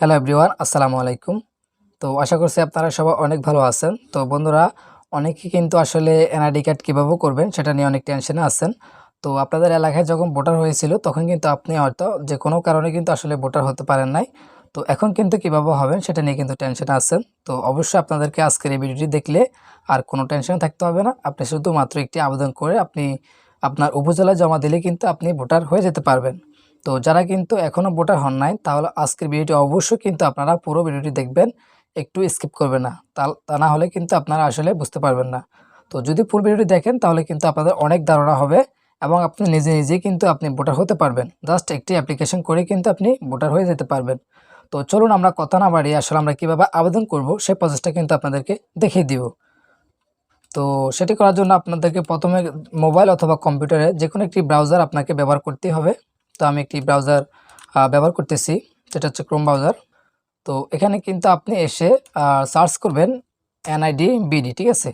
Hello everyone, আসসালামু আলাইকুম। তো আশা করছি আপনারা সবাই অনেক ভালো আছেন। তো বন্ধুরা, অনেকেই কিন্তু আসলে এনআইডি কার্ড কীভাবে করবেন সেটা নিয়ে অনেক টেনশনে আছেন। তো আপনাদের এলাকায় যখন ভোটার হয়েছিল, তখন কিন্তু আপনি হয়তো যে কোনো কারণে কিন্তু আসলে ভোটার হতে পারেন নাই। তো এখন কিন্তু কীভাবে হবেন সেটা নিয়ে কিন্তু টেনশনে আছেন। তো অবশ্যই আপনাদেরকে আজকের এই ভিডিওটি দেখলে আর কোনো টেনশন থাকতে হবে না। আপনি শুধুমাত্র একটি আবেদন করে আপনি আপনার উপজেলায় জমা দিলে কিন্তু আপনি ভোটার হয়ে যেতে পারবেন। তো যারা কিন্তু এখনও ভোটার হন নাই, তাহলে আজকের ভিডিওটি অবশ্যই কিন্তু আপনারা পুরো ভিডিওটি দেখবেন, একটু স্কিপ করবেন না। তা না হলে কিন্তু আপনারা আসলে বুঝতে পারবেন না। তো যদি পুরো ভিডিওটি দেখেন, তাহলে কিন্তু আপনাদের অনেক ধারণা হবে এবং আপনি নিজে নিজেই কিন্তু আপনি ভোটার হতে পারবেন। জাস্ট একটি অ্যাপ্লিকেশন করে কিন্তু আপনি ভোটার হয়ে যেতে পারবেন। তো চলুন আমরা কথা না বাড়িয়ে আসলে আমরা কীভাবে আবেদন করব সেই প্রসেসটা কিন্তু আপনাদেরকে দেখিয়ে দিব। তো সেটি করার জন্য আপনাদেরকে প্রথমে মোবাইল অথবা কম্পিউটারে যে কোনো একটি ব্রাউজার আপনাকে ব্যবহার করতেই হবে। তো আমি একটি ব্রাউজার ব্যবহার করতেছি, যেটা হচ্ছে ক্রোম ব্রাউজার তো এখানে কিন্তু আপনি এসে সার্চ করবেন এনআইডি বিডি ঠিক আছে?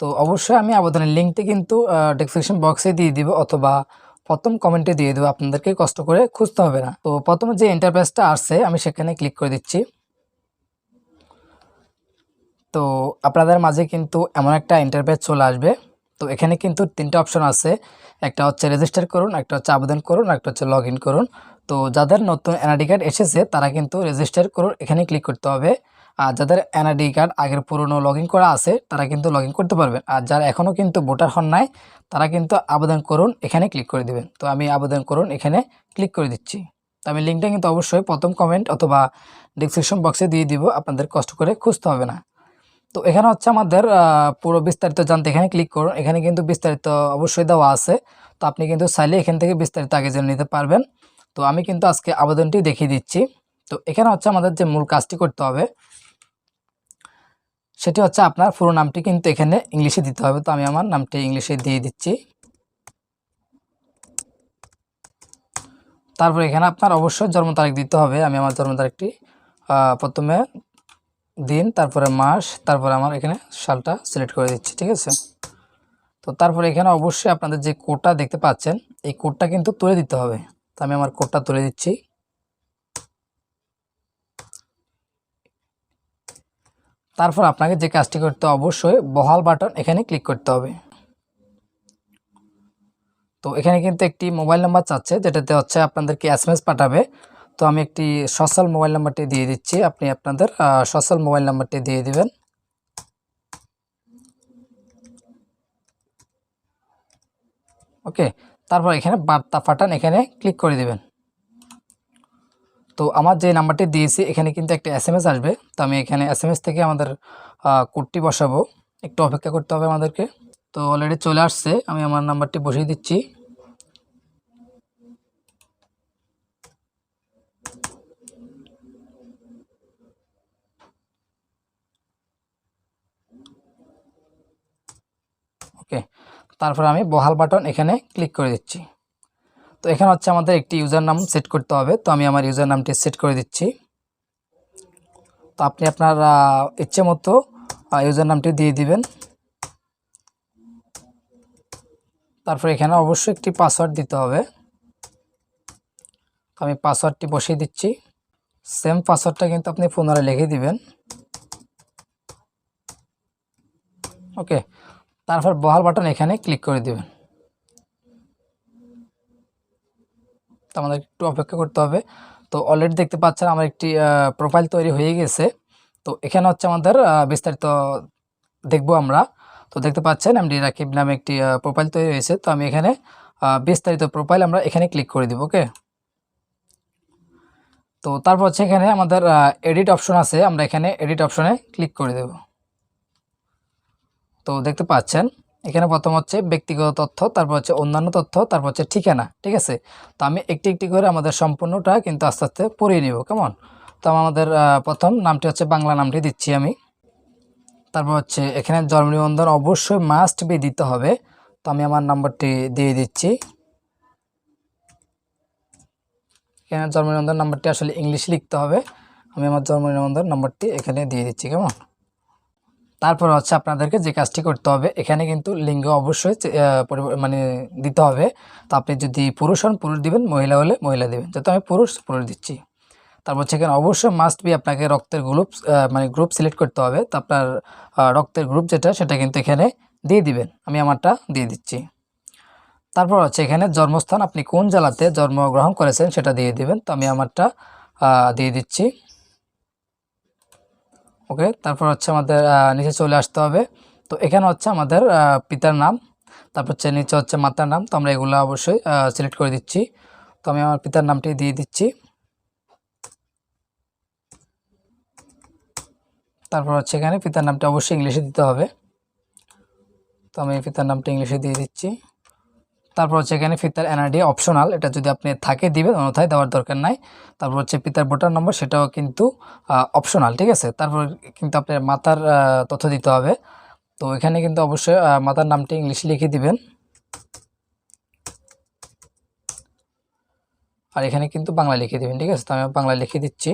তো অবশ্যই আমি আবেদনের লিঙ্কটি কিন্তু ডেসক্রিপশন বক্সে দিয়ে দিব অথবা প্রথম কমেন্টে দিয়ে দেবো, আপনাদেরকে কষ্ট করে খুঁজতে হবে না। তো প্রথমে যে ইন্টারফেসটা আসছে, আমি সেখানে ক্লিক করে দিচ্ছি। তো আপনাদের মাঝে কিন্তু এমন একটা ইন্টারফেস চলে আসবে। তো এখানে কিন্তু তিনটা অপশন আছে। একটা হচ্ছে রেজিস্টার করুন, একটা হচ্ছে আবেদন করুন একটা হচ্ছে লগ করুন। তো যাদের নতুন এনআইডি কার্ড এসেছে, তারা কিন্তু রেজিস্টার করুন, এখানে ক্লিক করতে হবে। আর যাদের এনআইডি কার্ড আগের পুরনো লগ করা আছে, তারা কিন্তু লগ করতে পারবেন। আর যারা এখনও কিন্তু ভোটার হন নাই, তারা কিন্তু আবেদন করুন, এখানে ক্লিক করে দেবেন। তো আমি আবেদন করুন, এখানে ক্লিক করে দিচ্ছি। তো আমি লিঙ্কটা কিন্তু অবশ্যই প্রথম কমেন্ট অথবা ডিসক্রিপশন বক্সে দিয়ে দিব, আপনাদের কষ্ট করে খুঁজতে হবে না। তো এখানে হচ্ছে আমাদের পুরো বিস্তারিত জানতে এখানে ক্লিক করুন। এখানে কিন্তু বিস্তারিত অবশ্যই দেওয়া আছে। তো আপনি কিন্তু চাইলে এখান থেকে বিস্তারিত আগে জেনে নিতে পারবেন। তো আমি কিন্তু আজকে আবেদনটি দেখিয়ে দিচ্ছি। তো এখানে হচ্ছে আমাদের যে মূল কাজটি করতে হবে, সেটি হচ্ছে আপনার পুরো নামটি কিন্তু এখানে ইংলিশে দিতে হবে। তো আমি আমার নামটি ইংলিশে দিয়ে দিচ্ছি। তারপর এখানে আপনার অবশ্যই জন্ম তারিখ দিতে হবে। আমি আমার জন্ম তারিখটি প্রথমে দিন, তারপরে মাস, তারপরে আমার এখানে সালটা সিলেক্ট করে দিচ্ছি, ঠিক আছে? তো তারপরে এখানে অবশ্যই আপনাদের যে কোডটা দেখতে পাচ্ছেন, এই কোডটা কিন্তু তুলে দিতে হবে। তো আমি আমার কোডটা তুলে দিচ্ছি। তারপর আপনাকে যে কাজটি করতে অবশ্যই বহাল বাটন এখানে ক্লিক করতে হবে। তো এখানে কিন্তু একটি মোবাইল নাম্বার চাচ্ছে, যেটাতে হচ্ছে আপনাদেরকে এস পাঠাবে। তো আমি একটি সোশ্যাল মোবাইল নাম্বারটি দিয়ে দিচ্ছি। আপনি আপনাদের সোশ্যাল মোবাইল নাম্বারটি দিয়ে দিবেন। ওকে, তারপর এখানে বার্তা পাঠান এখানে ক্লিক করে দিবেন। তো আমার যে নাম্বারটি দিয়েছি, এখানে কিন্তু একটা এস এম এস আসবে। তো আমি এখানে এস থেকে আমাদের কোডটি বসাবো। একটু অপেক্ষা করতে হবে আমাদেরকে। তো অলরেডি চলে আসছে। আমি আমার নাম্বারটি বসিয়ে দিচ্ছি। ওকে, তারপর আমি বহাল বাটন এখানে ক্লিক করে দিচ্ছি। তো এখানে হচ্ছে আমাদের একটি ইউজার নাম সেট করতে হবে। তো আমি আমার ইউজার নামটি সেট করে দিচ্ছি। তো আপনি আপনার ইচ্ছে মতো ইউজার নামটি দিয়ে দিবেন। তারপর এখানে অবশ্যই একটি পাসওয়ার্ড দিতে হবে। তো আমি পাসওয়ার্ডটি বসিয়ে দিচ্ছি। সেম পাসওয়ার্ডটা কিন্তু আপনি পুনরায় লিখে দিবেন। ওকে তারপর বহাল বাটন এখানে ক্লিক করে দেবেন। তো আমাদের একটু অপেক্ষা করতে হবে। তো অলরেডি দেখতে পাচ্ছেন আমার একটি প্রোফাইল তৈরি হয়ে গেছে। তো এখানে হচ্ছে আমাদের বিস্তারিত দেখব আমরা। তো দেখতে পাচ্ছেন এমডি রাকিব নামে একটি প্রোফাইল তৈরি হয়েছে। তো আমি এখানে বিস্তারিত প্রোফাইল আমরা এখানে ক্লিক করে দিব ওকে তো তারপর হচ্ছে এখানে আমাদের এডিট অপশন আছে। আমরা এখানে এডিট অপশনে ক্লিক করে দেব। তো দেখতে পাচ্ছেন, এখানে প্রথম হচ্ছে ব্যক্তিগত তথ্য, তারপর হচ্ছে অন্যান্য তথ্য, তারপর হচ্ছে ঠিকানা, ঠিক আছে? তো আমি একটি একটি করে আমাদের সম্পূর্ণটা কিন্তু আস্তে আস্তে পড়িয়ে নিব, কেমন? তো আমাদের প্রথম নামটি হচ্ছে বাংলা নামটি দিচ্ছি আমি। তারপর হচ্ছে এখানে জন্ম নিবন্ধন অবশ্যই মাস্ট বি দিতে হবে। তো আমি আমার নাম্বারটি দিয়ে দিচ্ছি। এখানে জন্ম নিবন্ধন নাম্বারটি আসলে ইংলিশ লিখতে হবে। আমি আমার জন্ম নিবন্ধন নাম্বারটি এখানে দিয়ে দিচ্ছি, কেমন? তারপর হচ্ছে আপনাদেরকে যে কাজটি করতে হবে, এখানে কিন্তু লিঙ্গ অবশ্যই মানে দিতে হবে। তো আপনি যদি পুরুষ হন, পুরুষ দিবেন, মহিলা হলে মহিলা দিবেন। যেহেতু আমি পুরুষ পুরুষ দিচ্ছি। তারপর এখানে অবশ্যই মাস্ট বি আপনাকে রক্তের গ্রুপ মানে গ্রুপ সিলেক্ট করতে হবে। তো আপনার রক্তের গ্রুপ যেটা, সেটা কিন্তু এখানে দিয়ে দিবেন। আমি আমারটা দিয়ে দিচ্ছি। তারপর হচ্ছে এখানে জন্মস্থান, আপনি কোন জেলাতে জন্মগ্রহণ করেছেন সেটা দিয়ে দিবেন। তো আমি আমারটা দিয়ে দিচ্ছি। ওকে তারপর হচ্ছে আমাদের নিচে চলে আসতে হবে। তো এখানে হচ্ছে আমাদের পিতার নাম, তারপর হচ্ছে নিচে হচ্ছে মাতার নাম, তো আমরা এগুলো অবশ্যই সিলেক্ট করে দিচ্ছি। তো আমি আমার পিতার নামটি দিয়ে দিচ্ছি। তারপর হচ্ছে এখানে পিতার নামটা অবশ্যই ইংলিশে দিতে হবে। তো আমি পিতার নামটা ইংলিশে দিয়ে দিচ্ছি। তারপর হচ্ছে এখানে পিতার এনআইডি অপশনাল এটা যদি আপনি থাকে দিবেন, অন্যথায় দেওয়ার দরকার নাই। তারপর হচ্ছে পিতার ভোটার নম্বর সেটাও কিন্তু অপশনাল ঠিক আছে? তারপর কিন্তু আপনার মাতার তথ্য দিতে হবে। তো এখানে কিন্তু অবশ্যই মাতার নামটি ইংলিশে লিখে দিবেন। আর এখানে কিন্তু বাংলা লিখে দিবেন, ঠিক আছে? তো আমি বাংলা লিখে দিচ্ছি।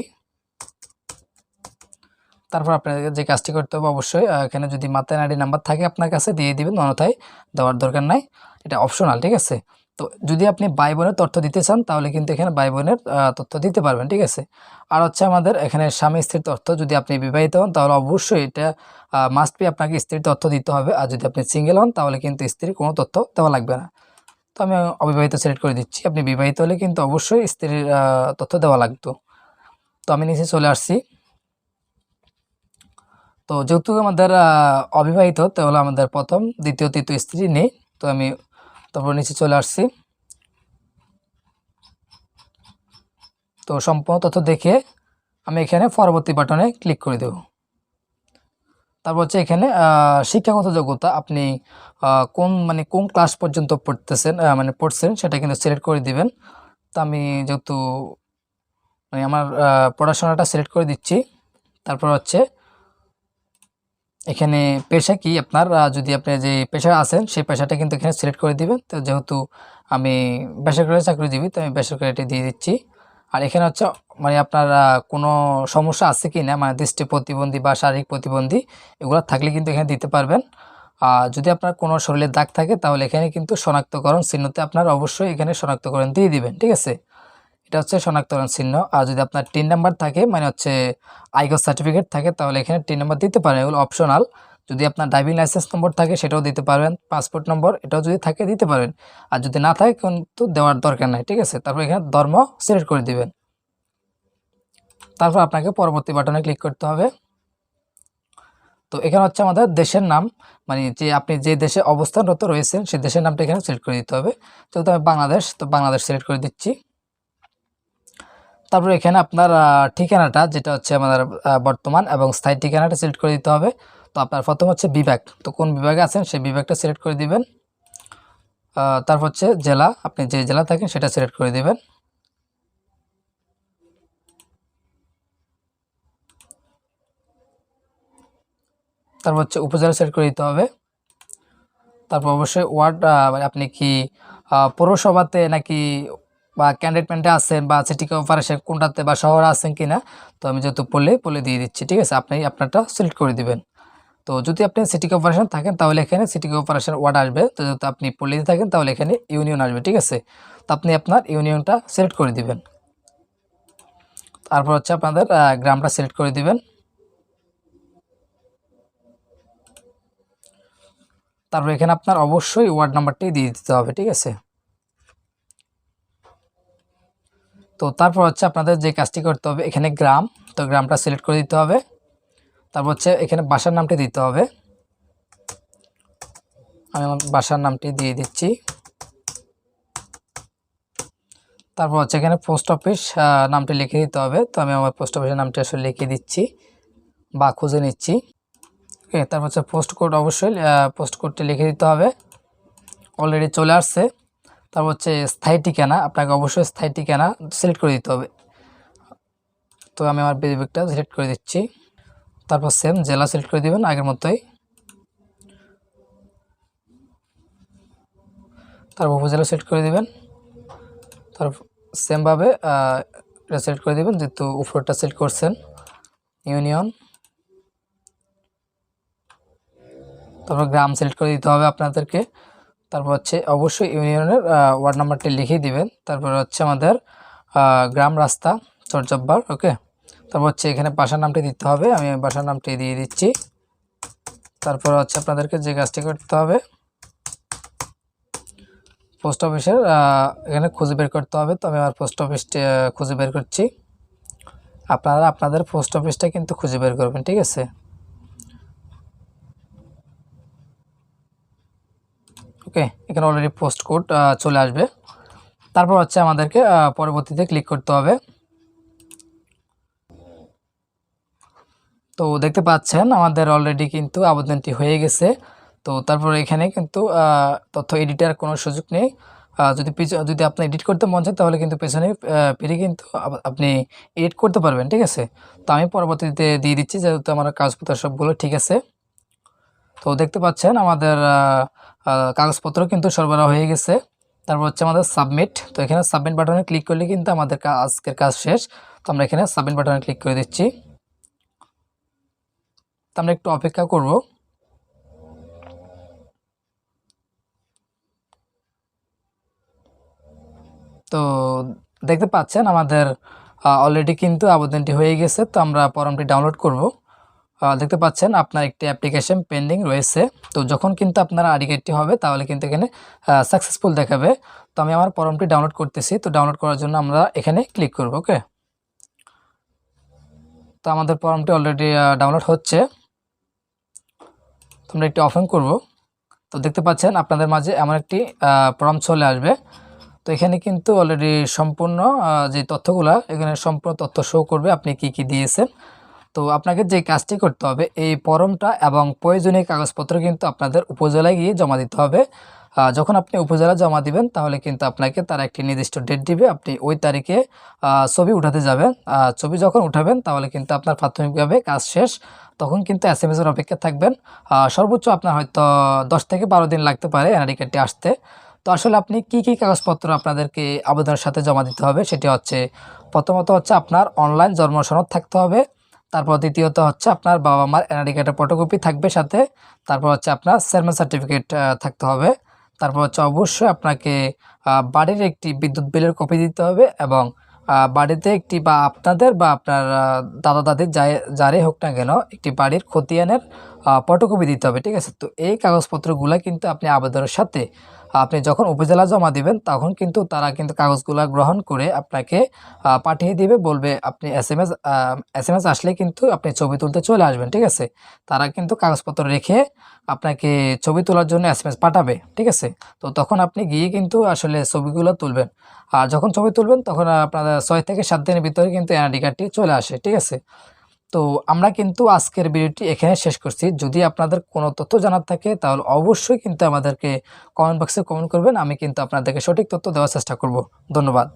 তারপর আপনাদের যে কাজটি করতে হবে অবশ্যই এখানে যদি মাতা এনআইডি নাম্বার থাকে আপনার কাছে, দিয়ে দিবেন, অন্যথায় দেওয়ার দরকার নাই। এটা অপশনাল ঠিক আছে? তো যদি আপনি বাই বোনের তথ্য দিতে চান, তাহলে কিন্তু এখানে ভাই বোনের তথ্য দিতে পারবেন, ঠিক আছে? আর হচ্ছে আমাদের এখানে স্বামী স্ত্রীর তথ্য যদি আপনি বিবাহিত হন, তাহলে অবশ্যই এটা মাস্ট বি আপনাকে স্ত্রীর তথ্য দিতে হবে। আর যদি আপনি সিঙ্গেল হন, তাহলে কিন্তু স্ত্রীর কোনো তথ্য দেওয়া লাগবে না। তো আমি অবিবাহিত সিলেক্ট করে দিচ্ছি। আপনি বিবাহিত হলে কিন্তু অবশ্যই স্ত্রীর তথ্য দেওয়া লাগতো। তো আমি নিচে চলে আসছি। তো যেহেতু আমাদের অবিবাহিত তাহলে আমাদের প্রথম, দ্বিতীয়, তৃতীয় স্ত্রী নেই, তো আমি তারপর নিচে চলে আসছি। তো সম্পূর্ণ তথ্য দেখে আমি এখানে পরবর্তী বাটনে ক্লিক করে দেব। তারপর হচ্ছে এখানে শিক্ষাগত যোগ্যতা আপনি কোন মানে কোন ক্লাস পর্যন্ত পড়তেছেন মানে পড়ছেন সেটা কিন্তু সিলেক্ট করে দিবেন। তো আমি যেহেতু মানে আমার পড়াশোনাটা সিলেক্ট করে দিচ্ছি। তারপর হচ্ছে এখানে পেশা কি? আপনার যদি আপনি যে পেশা আছেন, সেই পেশাটা কিন্তু এখানে সিলেক্ট করে দিবেন। তো যেহেতু আমি বেসরকারি চাকরিজীবী তো আমি বেসরকারিটি দিয়ে দিচ্ছি। আর এখানে হচ্ছে মানে আপনার কোনো সমস্যা আছে কি না? মানে দৃষ্টি প্রতিবন্ধী বা শারীরিক প্রতিবন্ধী, এগুলো থাকলে কিন্তু এখানে দিতে পারবেন। আর যদি আপনার কোনো শরীরের দাগ থাকে, তাহলে এখানে কিন্তু শনাক্তকরণ চিহ্নতে আপনার অবশ্যই এখানে শনাক্তকরণ দিয়ে দিবেন, ঠিক আছে? এটা হচ্ছে শনাক্তকরণ চিহ্ন। আর যদি আপনার টিন নাম্বার থাকে মানে হচ্ছে আইগো সার্টিফিকেট থাকে, তাহলে এখানে টিন নাম্বার দিতে পারেন, এগুলো অপশনাল যদি আপনার ড্রাইভিং লাইসেন্স নম্বর থাকে, সেটাও দিতে পারবেন পাসপোর্ট নম্বর এটাও যদি থাকে, দিতে পারেন। আর যদি না থাকে, কিন্তু দেওয়ার দরকার নাই, ঠিক আছে? তারপর এখানে ধর্ম সিলেক্ট করে দিবেন। তারপর আপনাকে পরবর্তী বাটনে ক্লিক করতে হবে। তো এখানে হচ্ছে আমাদের দেশের নাম মানে যে আপনি যে দেশে অবস্থানরত রয়েছেন সেই দেশের নামটা এখানে সিলেক্ট করে দিতে হবে। যেহেতু আমি বাংলাদেশ, তো বাংলাদেশ সিলেক্ট করে দিচ্ছি। তারপর এখানে আপনার ঠিকানাটা, যেটা হচ্ছে আমাদের বর্তমান এবং স্থায়ী ঠিকানাটা সিলেক্ট করে দিতে হবে। তো আপনার প্রথম হচ্ছে বিভাগ। তো কোন বিভাগে আছেন সেই বিভাগটা সিলেক্ট করে দিবেন। তারপর হচ্ছে জেলা। আপনি যে জেলা থাকেন সেটা সিলেক্ট করে দিবেন। তারপর হচ্ছে উপজেলা সিলেক্ট করে দিতে হবে। তারপর অবশ্যই ওয়ার্ড মানে আপনি কি পৌরসভাতে নাকি বা ক্যান্ডিডেটমেন্টে আছেন বা সিটি কর্পোরেশন কোনটাতে বা শহরে আছেন কি না তো আমি যেহেতু পড়লে পড়লে দিয়ে দিচ্ছি, ঠিক আছে? আপনি আপনারটা সিলেক্ট করে দিবেন। তো যদি আপনি সিটি কর্পোরেশন থাকেন, তাহলে এখানে সিটি কর্পোরেশন ওয়ার্ড আসবে। তো যেহেতু আপনি পল্লীতে থাকেন, তাহলে এখানে ইউনিয়ন আসবে, ঠিক আছে? তো আপনি আপনার ইউনিয়নটা সিলেক্ট করে দিবেন। তারপর হচ্ছে আপনাদের গ্রামটা সিলেক্ট করে দিবেন। তারপর এখানে আপনার অবশ্যই ওয়ার্ড নাম্বারটি দিয়ে দিতে হবে, ঠিক আছে? তো তারপর হচ্ছে আপনাদের যে কাজটি করতে হবে, এখানে গ্রাম, তো গ্রামটা সিলেক্ট করে দিতে হবে। তারপর হচ্ছে এখানে বাসার নামটি দিতে হবে। আমি আমার বাসার নামটি দিয়ে দিচ্ছি। তারপর হচ্ছে এখানে পোস্ট অফিস নামটি লিখে দিতে হবে। তো আমি আমার পোস্ট অফিসের নামটি আসলে লিখে দিচ্ছি বা খুঁজে নিচ্ছি। ওকে তারপর হচ্ছে পোস্ট কোড অবশ্যই পোস্ট কোডটি লিখে দিতে হবে। অলরেডি চলে আসছে। তারপর হচ্ছে স্থায়ী ঠিকানা, আপনাকে অবশ্যই স্থায়ী ঠিকানা সিলেক্ট করে দিতে হবে। তো আমি আমার বিভাগটা সিলেক্ট করে দিচ্ছি। তারপর সেম জেলা সিলেক্ট করে দিবেন আগের মতোই। তারপর উপজেলা সিলেক্ট করে দিবেন। তারপর সেমভাবে এটা সিলেক্ট করে দিবেন, যেহেতু উপরটা সিলেক্ট করছেন। ইউনিয়ন তারপর গ্রাম সিলেক্ট করে দিতে হবে আপনাদেরকে। তারপর হচ্ছে অবশ্যই ইউনিয়নের ওয়ার্ড নাম্বারটি লিখেই দিবেন। তারপর হচ্ছে আমাদের গ্রাম রাস্তা চরজব্বার ওকে? তারপর হচ্ছে এখানে বাসার নামটি দিতে হবে। আমি বাসার নামটি দিয়ে দিচ্ছি। তারপর হচ্ছে আপনাদেরকে যে কাজটি করতে হবে, পোস্ট অফিসের এখানে খুঁজে বের করতে হবে। তো আমি আমার পোস্ট অফিসটি খুঁজে বের করছি। আপনারা আপনাদের পোস্ট অফিসটা কিন্তু খুঁজে বের করবেন, ঠিক আছে? ওকে এখানে অলরেডি পোস্ট কোড চলে আসবে। তারপর হচ্ছে আমাদেরকে পরবর্তীতে ক্লিক করতে হবে। তো দেখতে পাচ্ছেন, আমাদের অলরেডি কিন্তু আবেদনটি হয়ে গেছে। তো তারপর এখানে কিন্তু তথ্য এডিটার কোনো সুযোগ নেই। যদি পিছ- যদি আপনি এডিট করতে মন চান তাহলে কিন্তু পেছনে ফিরে কিন্তু আপ- আপনি এডিট করতে পারবেন, ঠিক আছে? তো আমি পরবর্তীতে দিয়ে দিচ্ছি, যেহেতু আমার কাগজপত্র সবগুলো ঠিক আছে। তো দেখতে পাচ্ছেন আমাদের কাগজপত্র কিন্তু সরবরাহ হয়ে গেছে। তারপর হচ্ছে আমাদের সাবমিট। তো এখানে সাবমিট বাটনে ক্লিক করলে কিন্তু আমাদের আজকের কাজ শেষ। তো আমরা এখানে সাবমিট বাটনে ক্লিক করে দিচ্ছি। তো আমরা একটু অপেক্ষা করব। তো দেখতে পাচ্ছেন আমাদের অলরেডি কিন্তু আবেদনটি হয়ে গেছে। তো আমরা ফর্মটি ডাউনলোড করব। দেখতে পাচ্ছেন আপনার একটি অ্যাপ্লিকেশন পেন্ডিং রয়েছে। তো যখন কিন্তু আপনার আইডি কার্ডটি হবে, তাহলে কিন্তু এখানে সাকসেসফুল দেখাবে। তো আমি আমার ফর্মটি ডাউনলোড করতেছি। তো ডাউনলোড করার জন্য আমরা এখানে ক্লিক করব ওকে তো আমাদের ফর্মটি অলরেডি ডাউনলোড হচ্ছে। তো আমরা একটি ওপেন করব। তো দেখতে পাচ্ছেন আপনাদের মাঝে এমন একটি ফর্ম চলে আসবে। তো এখানে কিন্তু অলরেডি সম্পূর্ণ যে তথ্যগুলা, এখানে সম্পূর্ণ তথ্য শো করবে। আপনি কি কি দিয়েছেন? তো আপনাকে যে কাজটি করতে হবে, এই ফর্মটা এবং প্রয়োজনীয় কাগজপত্র কিন্তু আপনাদের উপজেলায় গিয়ে জমা দিতে হবে। যখন আপনি উপজেলা জমা দিবেন, তাহলে কিন্তু আপনাকে তারা একটি নির্দিষ্ট ডেট দিবে। আপনি ওই তারিখে ছবি উঠাতে যাবেন। ছবি যখন উঠাবেন, তাহলে কিন্তু আপনার প্রাথমিকভাবে কাজ শেষ। তখন কিন্তু এস এম এর অপেক্ষা থাকবেন। সর্বোচ্চ আপনার হয়তো দশ থেকে বারো দিন লাগতে পারে এনআরডি কার্ডটি আসতে। তো আসলে আপনি কি কি কাগজপত্র আপনাদেরকে আবেদনের সাথে জমা দিতে হবে, সেটি হচ্ছে, প্রথমত হচ্ছে আপনার অনলাইন জন্ম সনদ থাকতে হবে। তারপর দ্বিতীয়ত হচ্ছে আপনার বাবা মার এনআইডি কার্ডের ফটোকপি থাকবে সাথে, তারপর হচ্ছে আপনার চেয়ারম্যান সার্টিফিকেট থাকতে হবে। তারপর হচ্ছে অবশ্যই আপনাকে বাড়ির একটি বিদ্যুৎ বিলের কপি দিতে হবে এবং বাড়িতে একটি বা আপনাদের বা আপনার দাদা দাদির যাই, যারই হোক না কেন একটি বাড়ির খতিয়ানের ফটোকপি দিতে হবে, ঠিক আছে? তো এই কাগজপত্রগুলো কিন্তু আপনি আবেদনের সাথে আপনি যখন উপজেলা জমা দিবেন, তখন কিন্তু তারা কিন্তু কাগজগুলো গ্রহণ করে আপনাকে পাঠিয়ে দিবে, বলবে আপনি S M S S M S আসলে কিন্তু আপনি ছবি তুলতে চলে আসবেন, ঠিক আছে? তারা কিন্তু কাগজপত্র রেখে আপনাকে ছবি তোলার জন্য এস এম এস পাঠাবে, ঠিক আছে? তো তখন আপনি গিয়ে কিন্তু আসলে ছবিগুলো তুলবেন। আর যখন ছবি তুলবেন, তখন আপনার ছয় থেকে সাত দিনের ভিতরে কিন্তু এনআইডি কার্ডটি চলে আসে, ঠিক আছে? তো আমরা কিন্তু আজকের ভিডিওটি এখানে শেষ করছি। যদি আপনাদের কোনো তথ্য জানার থাকে, তাহলে অবশ্যই কিন্তু আমাদেরকে কমেন্ট বক্সে কমেন্ট করবেন। আমি কিন্তু আপনাদেরকে সঠিক তথ্য দেওয়ার চেষ্টা করব। ধন্যবাদ।